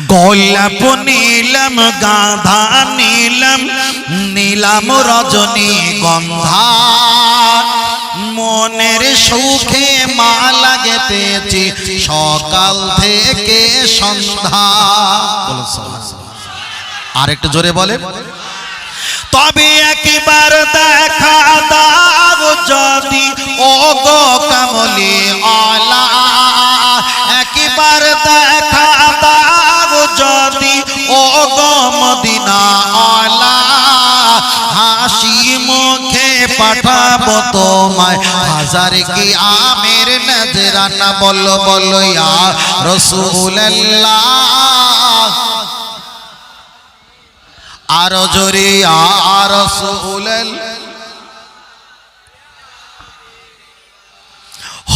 গোলাপ নীলম গাধা নীলম নীলম রজনী গন্ধা। মনের সুখে মা লাগেতেছি, সকাল থেকে সন্ধ্যা। আর একটু জোরে বলে তবে একবার দেখা দাও। পাঠাবো তোমায়। হাজার কি আমের নজরানা বলো বলো ইয়া রসুল্লাহ আরও জোরে আর সুলেল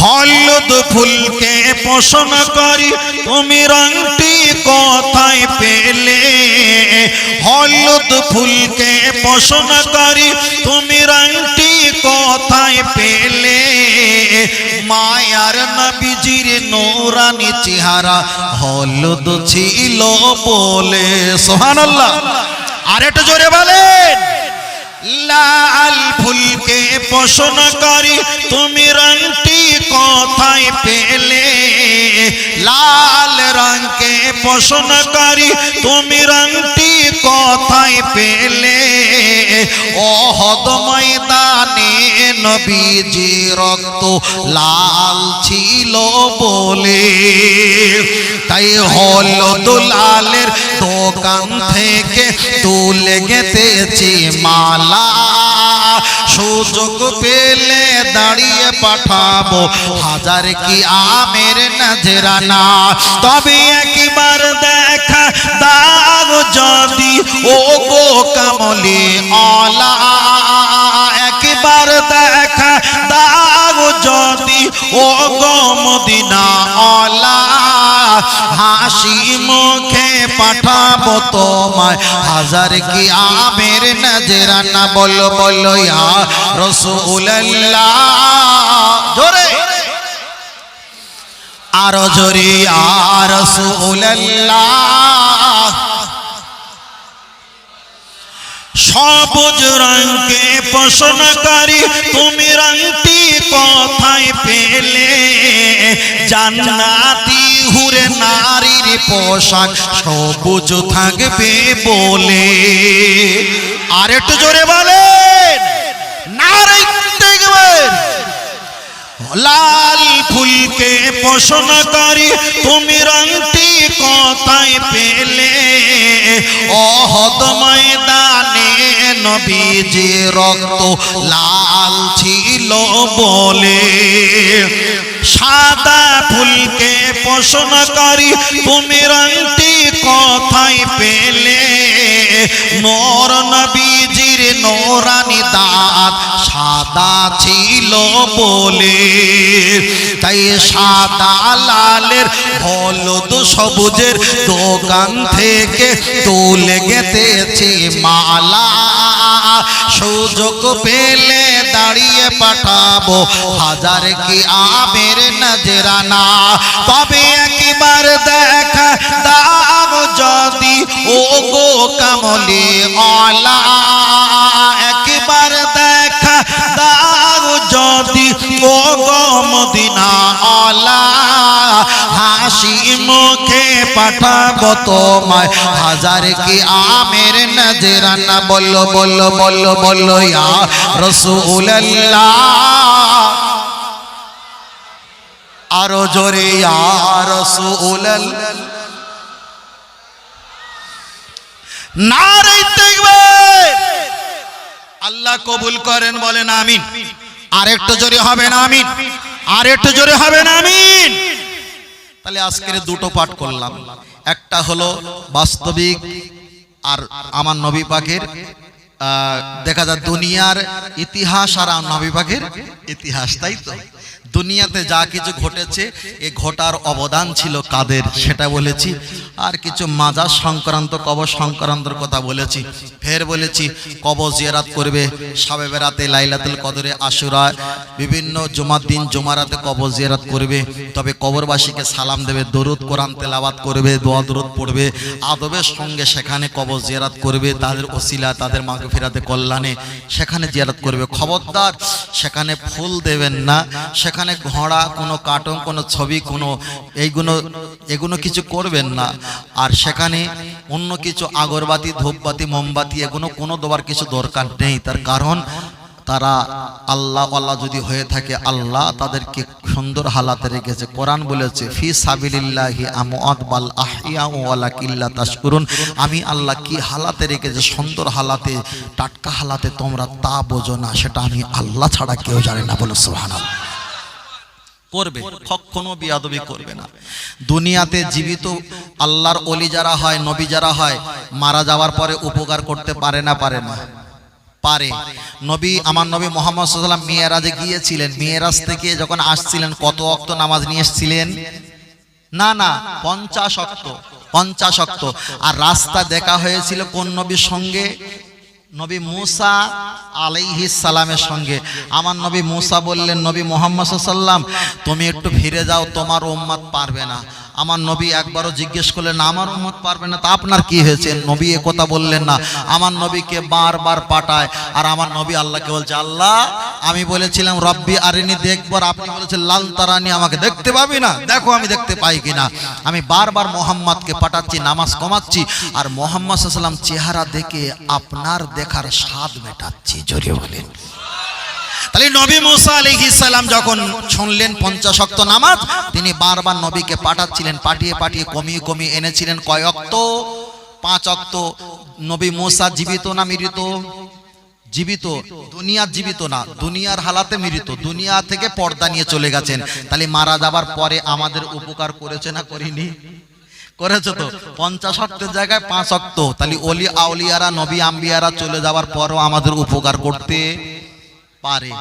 হলুদ ফুলকে পোষণ করি, তুমি রংটি কথায় পেলে? হলুদ ফুলকে পোষণ করি, তুমি রংটি কোথায় পেলে? মায়ার নবীজির নোরানি চেহারা হলুদ ছিল বলে সোহানাল্লাহ আর একটু জোরে বলেন। লাল ফুলকে পোষণ করি, তুমি রংটি কোথায় পেলে? লাল রঙকে পোষণ করি, তুমি রংটি কোথায় পেলে? ও হদ ময়দানে নবীজি রক্ত লাল ছিল বলে। তাই হলদ লালের দোকান থেকে তুলে গেতেছি মালা। সুযোগ পেলে দাঁড়িয়ে পাঠাবো হাজার কি আমের নজরানা। তবে একবার দেখা দাও যদি ও গো কামলি অলা ও গো মদিনা অলা হাসি মুখে পাঠাবো তোমায়। হাজার কি আমের নজরানা বলো বলো, ইয়া রসুল্লাহ জোরে। আরও জোরে আর রসুল্লাহ সবুজ রঙকে পোষণ করি তুমি রঙটি কোথায় পেলে? জান্নাতি হুরে নারীর পোশাক সবুজ থাকবে বলে। আর একটু জোরে বলেন, নারী দেখবেন। লাল ফুলকে পোষণ করি, তুমি রংটি কোথায় পেলে? অহদ ময়দানে নবীজি রক্ত লাল ছিল বলে। সাদা ফুলকে পোষণ করি, তুমি রংটি কোথায় পেলে? নোর নবীজির নোরানি দাঁত সাদা ছিল বলে। তাই সাদা লালের হলদ সবুজের দোকান থেকে তুলে গেতেছে মালা। সুযোগ পেলে দাঁড়িয়ে পাঠাবো। হাজার কি আমের নজরানা। তবে একবার দেখা দাও যদি। ও গো কামলি অলা একবার দেখা দাও যদি। ও গো মদিনা অলা হাসি মুখে পাঠাবো তোমায়। হাজার কি আমের নজরানা? বলল বলল বলল বলল, ইয়া রসুল্লাহ আরও জোরে দেখবেন আল্লাহ কবুল করেন, বলেন আমিন। আর একটু জোরে হবে না, আমিন। আর একটু জোরে হবে না, আমিন। তাহলে আজকের দুটো পাঠ করলাম। একটা হলো বাস্তবিক আর আমার নবী পাকের দেখা যায় দুনিয়ার ইতিহাস আর আমার নবী পাকের ইতিহাস, তাই তো? দুনিয়াতে যা কিছু ঘটেছে, এ ঘটার অবদান ছিল কাদের? সেটা বলেছি। আর কিছু মাজার সংক্রান্ত, কবর সংক্রান্তর কথা বলেছি। ফের বলেছি, কবর জিয়ারাত করবে সাবে বেড়াতে লাইলাতুল কদরে আশুরা। বিভিন্ন জুমার দিন জুমারাতে কবর জিয়ারাত করবে। তবে কবরবাসীকে সালাম দেবে, দরুদ, কোরআন তেলাওয়াত করবে, দোয়া, দরুদ পড়বে। আদবের সঙ্গে সেখানে কবর জিয়ারাত করবে, তাদের ওসিলা, তাদের মাকে ফেরাতে কল্যাণে সেখানে জিয়ারাত করবে। খবরদার, সেখানে ফুল দেবেন না সেখানে ঘোড়া, কোনো কার্টুন, কোনো ছবি, কোনো এইগুলো এগুলো কিছু করবেন না। আর সেখানে অন্য কিছু আগরবাতি, ধূপবাতি, মোমবাতি এগুলো কোনো দেওয়ার কিছু দরকার নেই। তার কারণ তারা আল্লাহ আল্লাহ যদি হয়ে থাকে, আল্লাহ তাদেরকে সুন্দর হালাতে রেখেছে। কোরআন বলেছে, ফি সাবিলিল্লাহি আমওয়াত বাল আহিয়া ওয়ালা কিল্লা তাশকুরুন। আমি আল্লাহ কি হালাতে রেখেছে, সুন্দর হালাতে, টাটকা হালাতে তোমরা তা বোঝো না, সেটা আমি আল্লাহ ছাড়া কেউ জানে না বলে, সুবহানাল্লাহ। করবে, কখনো বিয়াদবি করবে না। দুনিয়াতে জীবিত আল্লাহর অলি যারা হয়, নবী যারা হয়, মারা যাওয়ার পরে উপকার করতে পারে না পারে না। পারে। নবী, আমার নবী মোহাম্মদ সাল্লাম মিয়ারাজে গিয়েছিলেন। মেয়েরাজ থেকে যখন আসছিলেন, কত অক্ত নামাজ নিয়ে এসেছিলেন? না না, পঞ্চাশ অক্ত পঞ্চাশ অক্ত। আর রাস্তা দেখা হয়েছিল কোন নবীর সঙ্গে? নবী মুসা আলাইহি সালামের সঙ্গে। আমার নবী মুসা বললেন, নবী মোহাম্মদ সাল্লাম তুমি একটু ফিরে যাও, তোমার উম্মত পারবে না। আমার নবী একবারও জিজ্ঞেস করলেন, আমার উম্মত পারবে না তা আপনার কি হয়েছে? নবী এ কথা বললেন না। আমার নবীকে বারবার পাঠায় আর আমার নবী আল্লাহকে বলছে, আল্লাহ, আমি বলেছিলাম, রব্বি আরিনি দেখব আর আপনি বলেছেন, লাল তারানি, আমাকে দেখতে পাবি না? দেখো, আমি দেখতে পাই কিনা। আমি বারবার মোহাম্মদকে পাঠাচ্ছি, নামাজ কমাচ্ছি আর মোহাম্মদ চেহারা দেখে আপনার দেখার স্বাদ মেটাচ্ছি, জোরে বলেন। তাহলে নবী মুসা সালাম যখন শুনলেন পঞ্চাশ অক্ত নামাজ, তিনি বারবার নবীকে পাঠাচ্ছিলেন, পাঠিয়ে পাঠিয়ে কমিয়ে কমিয়ে এনেছিলেন কয় অক্ত? পাঁচ অক্ত। নবী মুসা জীবিত না মৃত? জীবিত। দুনিয়ার জীবিত না, দুনিয়ার হালাতে মৃত। দুনিয়া থেকে পর্দা নিয়ে চলে গেছেন। তাহলে মারা যাবার পরে আমাদের উপকার করেছে না করিনি? করেছে তো। পঞ্চাশ জায়গায় পাঁচ অক্ত। তাহলে অলি আউলিয়ারা, নবী আম্বিয়ারা চলে যাওয়ার পরও আমাদের উপকার করতে পারে।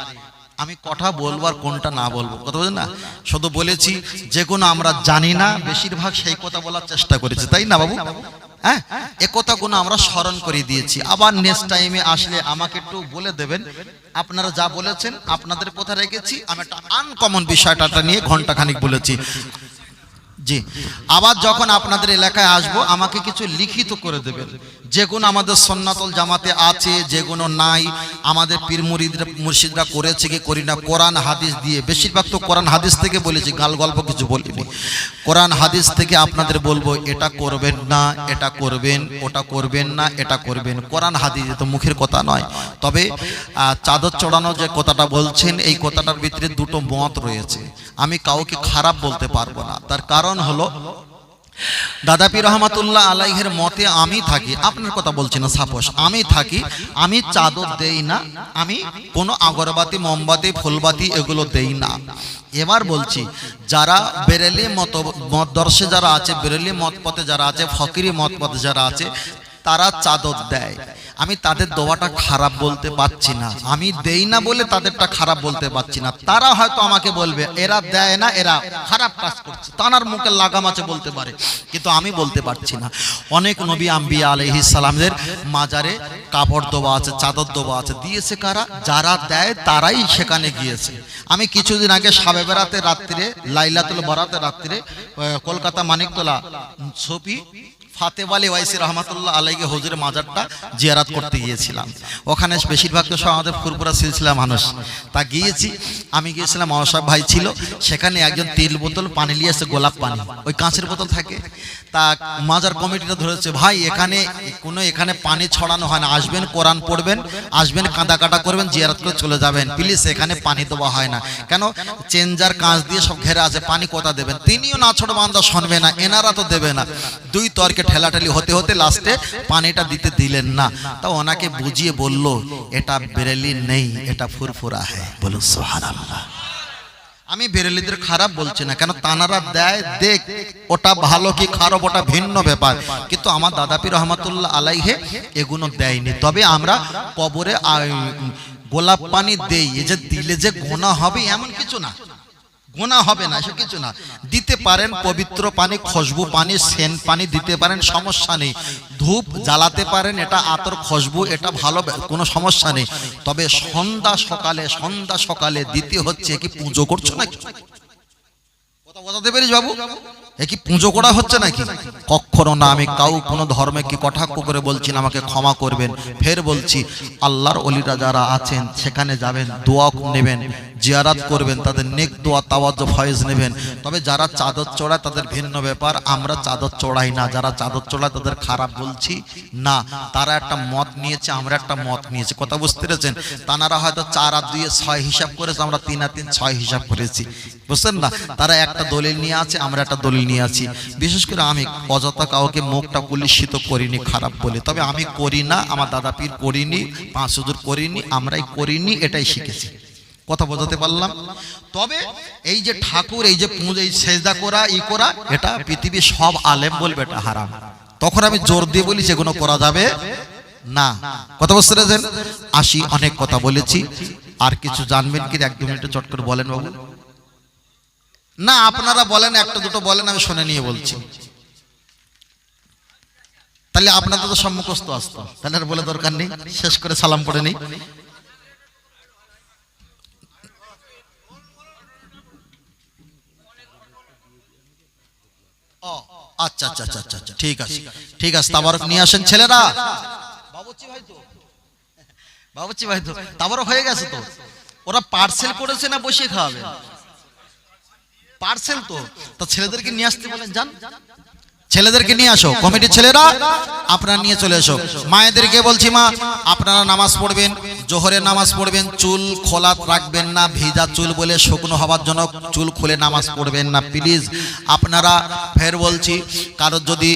আমি কথা বলব আর কোনটা না বলব, কথা বলছেন না? শুধু বলেছি, যে কোনো আমরা জানি না, বেশিরভাগ সেই কথা বলার চেষ্টা করেছি, তাই না বাবু? হ্যাঁ? এ কথাগুলো আমরা স্মরণ করে দিয়েছি। আবার নেক্সট টাইমে আসলে আমাকে একটু বলে দেবেন, আপনারা যা বলেছেন আপনাদের কথা রেখেছি, আমি একটা আনকমন বিষয়টা নিয়ে ঘণ্টা খানিক বলেছি। জি। আবার যখন আপনাদের এলাকায় আসব, আমাকে কিছু লিখিত করে দেবেন। যেগুলো আমাদের সন্ন্যাতল জামাতে আছে যেগুলো নাই, আমাদের পীর মুরিদরা মুর্শিদরা করেছে কি করি না, কোরআন হাদিস দিয়ে, বেশিরভাগ তো কোরআন হাদিস থেকে বলেছি, গাল গল্প কিছু বলিনি। কোরআন হাদিস থেকে আপনাদের বলব, এটা করবেন না, এটা করবেন, ওটা করবেন না, এটা করবেন। কোরআন হাদিস তো মুখের কথা নয়। তবে চাদর চড়ানো যে কথাটা বলছেন, এই কথাটার ভিতরে দুটো মত রয়েছে। আমি কাউকে খারাপ বলতে পারব না। তার কারণ হলো দাদাপি রহমাতুল্লাহ আলাইহের মতে আমি থাকি, আপনার কথা বলছি না সাপোস আমি থাকি, আমি চাদর দেই না, আমি কোনো আগরবাতি, মোমবাতি, ফুলবাতি এগুলো দেই না। এবার বলছি, যারা বেরেলি মত মতদর্শে যারা আছে, বেরেলি মত পথে যারা আছে, ফকিরি মত পথে যারা আছে, তারা চাদর দেয়। আমি তাদের দোয়াটা খারাপ বলতে পারছি না। আমি দেই না বলে তাদেরটা খারাপ বলতে পারছি না। তারা হয়তো আমাকে বলবে, এরা দেয় না, এরা খারাপ কাজ করছে। তানার মুখে লাগাম আছে বলতে পারে, কিন্তু আমি বলতে পারছি না। অনেক নবী আম্বিয়া আলহিস সালামদের মাজারে কাপড় দেওয়া আছে, চাদর দেওয়া আছে। দিয়েছে কারা? যারা দেয়, তারাই সেখানে গিয়েছে। আমি কিছুদিন আগে সাবে বেড়াতে রাত্রিরে, লাইলাতুল বরাতে রাত্রিরে কলকাতা মানিকতলা ছবি ফাতেওয়ালি ওয়াইসি রহমাতুল্লাহ আলাইকে হুজুরের মাজারটা জিয়ারাত করতে গিয়েছিলাম। ওখানে বেশিরভাগ তো সব আমাদের ফুরপুরা সিলসিলা মানুষ। তা গিয়েছি, আমি গিয়েছিলাম অসাব ভাই ছিল, সেখানে একজন তেল বোতল পানি নিয়ে এসে গোলাপ পানি। ওই কাঁচের বোতল থাকে। তা মাজার কমিটিটা ধরেছে, ভাই, এখানে কোনো এখানে পানি ছড়ানো হয় না। আসবেন, কোরআন পড়বেন, আসবেন কাঁদা কাটা করবেন, জিয়ারাত করে চলে যাবেন। প্লিজ, এখানে পানি দেওয়া হয় না। কেন? চেঞ্জার কাঁচ দিয়ে সব ঘেরা আছে, পানি কোথা দেবেন? তিনিও না ছোট বান্ধব শুনবে না, এনারা তো দেবে না। দুই তর্কে ঠেলাঠালি হতে হতে লাস্টে পানিটা দিতে দিলেন না। তা ওনাকে বুঝিয়ে বলল, এটা বেরেলি নেই, এটা ফুরফুরা হ্যাঁ বলুন সোহানাল্লাহ আমি বেরেলিদের খারাপ বলছি না, কেন তানারা দেয়, দেখ, ওটা ভালো কি খারাপ, ওটা ভিন্ন ব্যাপার। কিন্তু আমার দাদাপি রহমতুল্লাহ আলাইহে এগুলো দেয়নি। তবে আমরা কবরে গোলাপ পানি দেই এই যে দিলে যে গোনা হবে এমন কিছু না। গোনা হবে না, এসব কিছু না। দিতে পারেন পবিত্র পানি খুশবু পানি, সেন পানি দিতে পারেন, সমস্যা নেই। ধূপ জ্বালাতে পারেন, এটা আতর খুশবু এটা ভালো, কোনো সমস্যা নেই। তবে সন্ধ্যা সকালে সন্ধ্যা সকালে দিতে হচ্ছে কি পুজো করছ নাকি? কথা বোঝাতে বাবু? এ কি পুজো করা হচ্ছে নাকি? কখনো না, আমি কাউ, কোনো ধর্মে কি কটাক্ষ করে বলছি আমাকে ক্ষমা করবেন। ফের বলছি, আল্লাহর অলিরা যারা আছেন, সেখানে যাবেন, দোয়া নেবেন। জিয়ারাত করবেন, তাদের নেক দোয়া তাওয়াজ ফয়েজ নেবেন। তবে যারা চাদর চড়ায়, তাদের ভিন্ন ব্যাপার। আমরা চাদর চড়াই না। যারা চাদর চড়ায়, তাদের খারাপ বলছি না। তারা একটা মত নিয়েছে, আমরা একটা মত নিয়েছি। কথা বুঝতে পেরেছেন? তানারা হয়তো চার আর দুইয়ে ছয় হিসাব করেছে, আমরা তিন আর তিন ছয় হিসাব করেছি। বুঝছেন না? তারা একটা দলিল নিয়ে আছে, আমরা একটা দলিল নিয়ে আছি। বিশেষ করে আমি অযথা কাউকে মুখটা কুলিশিত করিনি, খারাপ বলে। তবে আমি করি না, আমার দাদা পীর করিনি, পাঁচ হুজুর করিনি, আমরাই করিনি, এটাই শিখেছি। কথা বোঝাতে পারলাম। তবে এই যে ঠাকুর, এই যে পুজো, এই সেজদা করা, ই করা, এটা পৃথিবীর সব আলেম বলবে এটা হারাম। তখন আমি জোর দিয়ে বলি, সেগুলো করা যাবে না। কথা বুঝতে পেরেছেন? আসি, অনেক কথা বলেছি। আর কিছু জানবেন কি? এক দু মিনিটে চট করে বলেন বাবু। না, আপনারা বলেন, একটা দুটো বলেন, আমি শুনে নিয়ে বলছি। তাহলে আপনাদের তো সম্মুখস্থ আসতো। তাহলে আর বলে দরকার নেই। শেষ করে সালাম পড়ে নেই। আচ্ছা আচ্ছা আচ্ছা আচ্ছা আচ্ছা, ঠিক আছে ঠিক আছে। তাবারক নিয়ে আসেন ছেলেরা। বাবুচি ভাই তো। বাবুচি ভাই তো তাবারক হয়ে গেছে তো। ওরা পার্সেল করেছে না বসে খাওয়াবে? পার্সেল তো তা ছেলেদেরকে নিয়ে আসতে বলেন যান। ছেলেদেরকে নিয়ে আসো, কমিটির ছেলেরা আপনারা নিয়ে চলে এসো। মায়েদেরকে বলছি মা, আপনারা নামাজ পড়বেন, জোহরের নামাজ পড়বেন, চুল খোলা রাখবেন না, ভিজা চুল বলে শুকনো হওয়ার জন্য চুল খুলে নামাজ পড়বেন না প্লিজ আপনারা, ফের বলছি কারোর যদি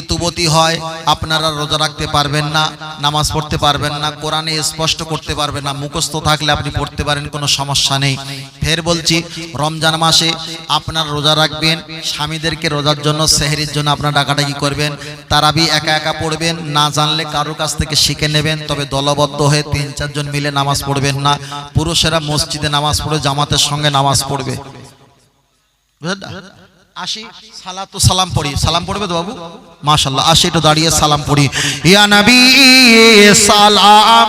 ঋতুবতী হয়, আপনারা রোজা রাখতে পারবেন না, নামাজ পড়তে পারবেন না, কোরআনে স্পষ্ট করতে পারবেন না, মুখস্থ থাকলে আপনি পড়তে পারেন, কোনো সমস্যা নেই। ফের বলছি, রমজান মাসে আপনারা রোজা রাখবেন, স্বামীদেরকে রোজার জন্য, সেহরির জন্য আপনারা ডাকাডাকি করবেন তারাবি একা একা পড়বেন, না জানলে কারোর কাছ থেকে শিখে নেবেন, তবে দলবদ্ধ হয়ে তিন চারজন মিলে নামাজ পড়বেন না। পুরুষেরা মসজিদে নামাজ পড়ে, জামাতের সঙ্গে নামাজ পড়বে? আসি, সালাতু সালাম পড়ি। সালাম পড়বে তো বাবু? মাশাল্লাহ আসি একটু দাঁড়িয়ে সালাম পড়ি। ইয়া নবী, সালাম।